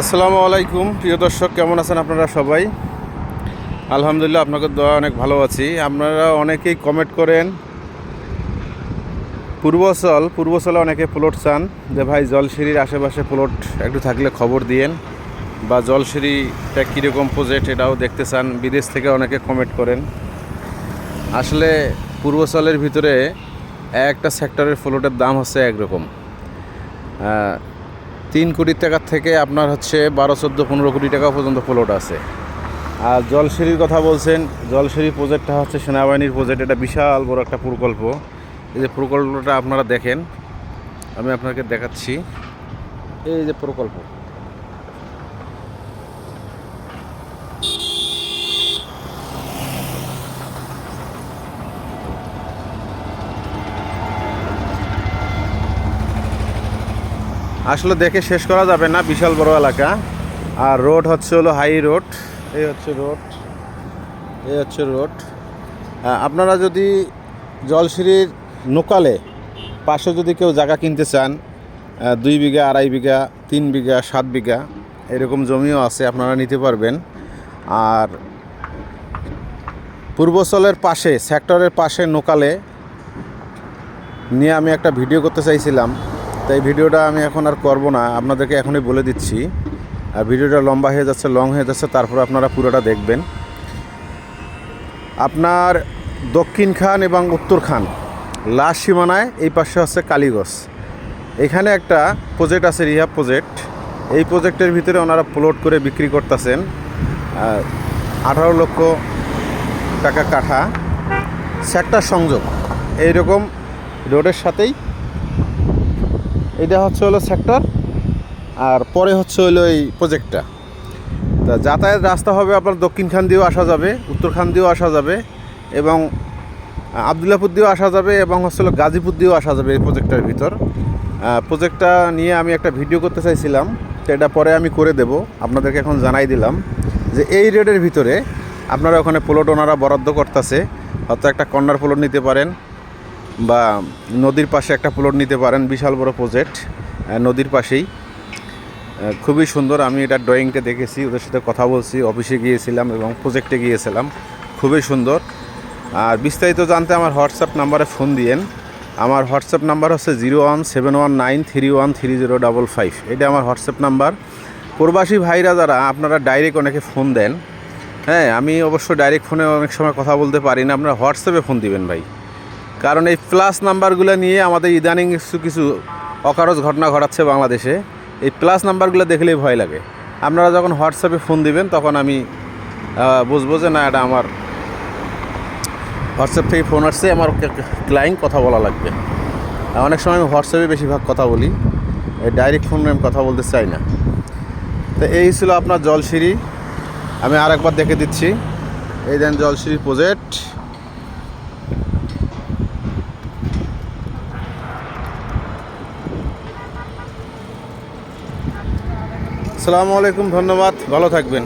আসসালামু আলাইকুম। প্রিয় দর্শক, কেমন আছেন আপনারা সবাই? আলহামদুলিল্লাহ, আপনাদের দোয়া অনেক ভালো আছি। আপনারা অনেকেই কমেন্ট করেন পূর্বচল পূর্বচলে অনেকে প্লট চান যে, ভাই জলসিঁড়ির আশেপাশে প্লট একটু থাকলে খবর দিয়েন। বা জলসিঁড়িটা কীরকম প্রজেক্ট এটাও দেখতে চান, বিদেশ থেকে অনেকে কমেন্ট করেন। আসলে পূর্বচলের ভিতরে একটা সেক্টরের প্লটের দাম হচ্ছে একরকম। তিন কোটি টাকার থেকে আপনার হচ্ছে বারো, চোদ্দ, পনেরো কোটি টাকা পর্যন্ত প্লট আছে। আর জলসিঁড়ির কথা বলছেন জলসিঁড়ি প্রজেক্টটা হচ্ছে সেনাবাহিনীর প্রজেক্ট এটা বিশাল বড় একটা প্রকল্প। এই যে প্রকল্পটা আপনারা দেখেন, আমি আপনাকে দেখাচ্ছি। এই যে প্রকল্প আসলে দেখে শেষ করা যাবে না, বিশাল বড় এলাকা। আর রোড হচ্ছে হলো হাই রোড, এই হচ্ছে রোড, এই হচ্ছে রোড। আপনারা যদি জলসিঁড়ির নোকালে পাশে যদি কেউ জায়গা কিনতে চান দুই বিঘা, আড়াই বিঘা, তিন বিঘা, সাত বিঘা, এরকম জমিও আছে, আপনারা নিতে পারবেন। আর পূর্বচলের পাশে, সেক্টরের পাশে নোকালে নিয়ে আমি একটা ভিডিও করতে চাইছিলাম। তাই ভিডিওটা আমি এখন আর করব না। আপনাদেরকে এখনই বলে দিচ্ছি। আর ভিডিওটা লম্বা হয়ে যাচ্ছে লং হয়ে যাচ্ছে, তারপর আপনারা পুরোটা দেখবেন। আপনার দক্ষিণ খান এবং উত্তর খান, লাস্ট সীমানায় এই পাশে হচ্ছে কালীগঞ্জ। এখানে একটা প্রজেক্ট আছে রিহাব প্রজেক্ট এই প্রজেক্টের ভিতরে ওনারা প্লট করে বিক্রি করতেছেন আঠারো লক্ষ টাকা কাঠা সেক্টর সংযোগ। এইরকম রোডের সাথেই এটা হচ্ছে হলো সেক্টর আর পরে হচ্ছে হলো এই প্রজেক্টটা তা যাতায়াত রাস্তা হবে আপনার দক্ষিণ খান দিয়েও আসা যাবে, উত্তর খান দিয়েও আসা যাবে, এবং আবদুল্লাপুর দিয়েও আসা যাবে, এবং হচ্ছে হলো গাজীপুর দিয়েও আসা যাবে এই প্রজেক্টটার ভিতর। প্রজেক্টটা নিয়ে আমি একটা ভিডিও করতে চাইছিলাম, তো এটা পরে আমি করে দেব, আপনাদেরকে এখন জানাই দিলাম যে এই রেডের ভিতরে আপনারা ওখানে প্লট ওনারা বরাদ্দ করতেছে, হয়তো একটা কর্নার প্লট নিতে পারেন বা নদীর পাশে একটা প্লট নিতে পারেন, বিশাল বড় প্রজেক্ট নদীর পাশেই। খুবই সুন্দর, আমি এটা ড্রয়িংটা দেখেছি, ওদের সাথে কথা বলছি অফিসে গিয়েছিলাম এবং প্রজেক্টে গিয়েছিলাম। খুবই সুন্দর। আর বিস্তারিত জানতে আমার হোয়াটসঅ্যাপ নাম্বারে ফোন দিয়েন। আমার হোয়াটসঅ্যাপ নাম্বার হচ্ছে zero one seven one nine three one three zero double five এটা আমার হোয়াটসঅ্যাপ নাম্বার। প্রবাসী ভাইরা যারা, আপনারা ডাইরেক্ট অনেকে ফোন দেন। হ্যাঁ আমি অবশ্য ডাইরেক্ট ফোনে অনেক সময় কথা বলতে পারি না। আপনারা হোয়াটসঅ্যাপে ফোন দিবেন ভাই। কারণ এই প্লাস নাম্বারগুলো নিয়ে আমাদের ইদানিং কিছু কিছু অকারজ ঘটনা ঘটাচ্ছে বাংলাদেশে। এই প্লাস নাম্বারগুলো দেখলেই ভয় লাগে। আপনারা যখন হোয়াটসঅ্যাপে ফোন দিবেন, তখন আমি বুঝব যে না, এটা আমার হোয়াটসঅ্যাপ থেকে ফোন আসছে, আমার ক্লায়েন্ট কথা বলা লাগবে। অনেক সময় আমি হোয়াটসঅ্যাপে বেশিরভাগ কথা বলি, এই ডাইরেক্ট ফোনে আমি কথা বলতে চাই না। তো এই ছিল আপনার জলসিঁড়ি। আমি আরেকবার দেখে দিচ্ছি। এই দেন জলসিঁড়ি প্রজেক্ট আসসালামু আলাইকুম ধন্যবাদ। ভালো থাকবেন।